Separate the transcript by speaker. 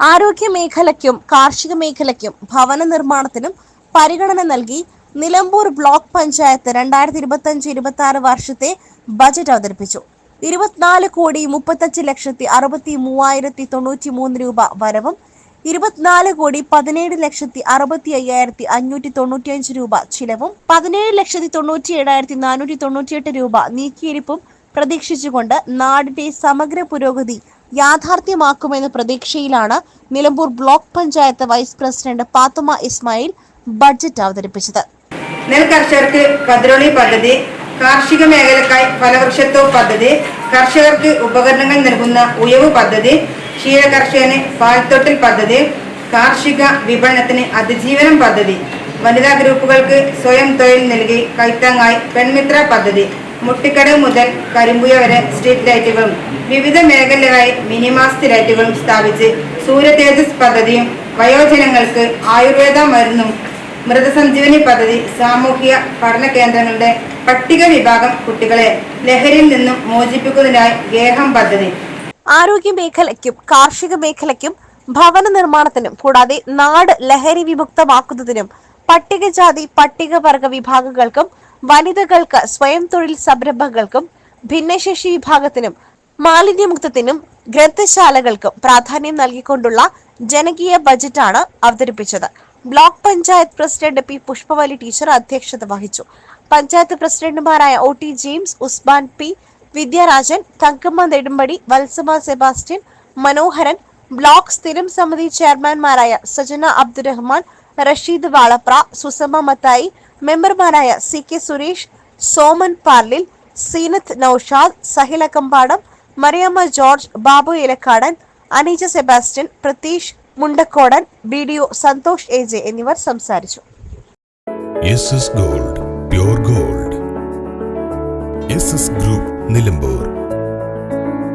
Speaker 1: ആരോഗ്യ മേഖലയ്ക്കും കാർഷിക മേഖലയ്ക്കും ഭവന നിർമ്മാണത്തിനും പരിഗണന നൽകി നിലമ്പൂർ ബ്ലോക്ക് പഞ്ചായത്ത് രണ്ടായിരത്തി ഇരുപത്തി അഞ്ച് ഇരുപത്തി ആറ് വർഷത്തെ ബജറ്റ് അവതരിപ്പിച്ചു. ഇരുപത്തിനാല് കോടി മുപ്പത്തഞ്ച് ലക്ഷത്തി അറുപത്തി മൂവായിരത്തി തൊണ്ണൂറ്റി മൂന്ന് രൂപ വരവും ഇരുപത്തിനാല് കോടി പതിനേഴ് ലക്ഷത്തി അറുപത്തി അയ്യായിരത്തി അഞ്ഞൂറ്റി തൊണ്ണൂറ്റിയഞ്ച് രൂപ ചിലവും പതിനേഴ് ലക്ഷത്തി തൊണ്ണൂറ്റി ഏഴായിരത്തി നാനൂറ്റി തൊണ്ണൂറ്റിയെട്ട് രൂപ നീക്കിയിരിപ്പും പ്രതീക്ഷിച്ചുകൊണ്ട് നാടിന്റെ സമഗ്ര പുരോഗതി യാഥാർത്ഥ്യമാക്കുമെന്ന പ്രതീക്ഷയിലാണ് Nilambur block panchayat vice president Pathuma Ismail budget അവതരിപ്പിച്ചത്.
Speaker 2: നെൽകർഷകർക്ക് കതിരൊളി പദ്ധതി കാർഷിക മേഖലക്കായി ഫലവൃക്ഷത്വ പദ്ധതി കർഷകർക്ക് ഉപകരണങ്ങൾ നൽകുന്ന ഉയവ് പദ്ധതി ക്ഷീര കർഷകന് പാൽത്തൊട്ടിൽ പദ്ധതി കാർഷിക വിപണനത്തിന് അതിജീവനം പദ്ധതി വനിതാ ഗ്രൂപ്പുകൾക്ക് സ്വയം തൊഴിൽ നൽകി കൈത്താങ്ങായി പെൺമിത്ര പദ്ധതി മുട്ടിക്കടവ് മുതൽ കരിമ്പുയ വരെ സ്ട്രീറ്റ് ലൈറ്റുകളും വിവിധ മേഖലകളായി മിനിമാസ്റ്റ് ലൈറ്റുകളും സ്ഥാപിച്ച് സൂര്യതേജസ് പദ്ധതിയും വയോജനങ്ങൾക്ക് ആയുർവേദ മരുന്നും മൃതസഞ്ജീവനി പദ്ധതി സാമൂഹിക പഠന കേന്ദ്രങ്ങളുടെ പട്ടിക വിഭാഗം കുട്ടികളെ ലഹരിയിൽ നിന്നും മോചിപ്പിക്കുന്നതിനായി ഗേഹം പദ്ധതി.
Speaker 1: ആരോഗ്യ മേഖലയ്ക്കും കാർഷിക മേഖലയ്ക്കും ഭവന നിർമ്മാണത്തിനും കൂടാതെ നാട് ലഹരി വിമുക്തമാക്കുന്നതിനും പട്ടികജാതി പട്ടികവർഗ വിഭാഗങ്ങൾക്കും വനിതകൾക്ക് സ്വയം തൊഴിൽ സംരംഭങ്ങൾക്കും ഭിന്നശേഷി വിഭാഗത്തിനും മാലിന്യമുക്തത്തിനും ഗ്രന്ഥശാലകൾക്കും പ്രാധാന്യം നൽകിക്കൊണ്ടുള്ള ജനകീയ ബജറ്റാണ് അവതരിപ്പിച്ചത്. Block panchayat president P Pushpavalli teacher അധ്യക്ഷത വഹിച്ചു. പഞ്ചായത്ത് പ്രസിഡന്റുമാരായ O T James Usman P Vidyarajan Thankamma Nedumpadi Valsamma Sebastian Manoharan block സ്ഥിരം സമിതി ചെയർമാൻമാരായ സജന അബ്ദുറഹ്മാൻ റഷീദ് വാളപ്ര സുസമ മത്തായി മെമ്പർമാരായ C K Suresh Soman Parlil Seenath Noushad Sahila Kampadam Mariyamma George Babu Ilakkadan Aneeja Sebastian Pratheesh Mundakkodan B D O Santhosh A J എന്നിവർ സംസാരിച്ചു.
Speaker 3: Gold gold. Group Nilambur.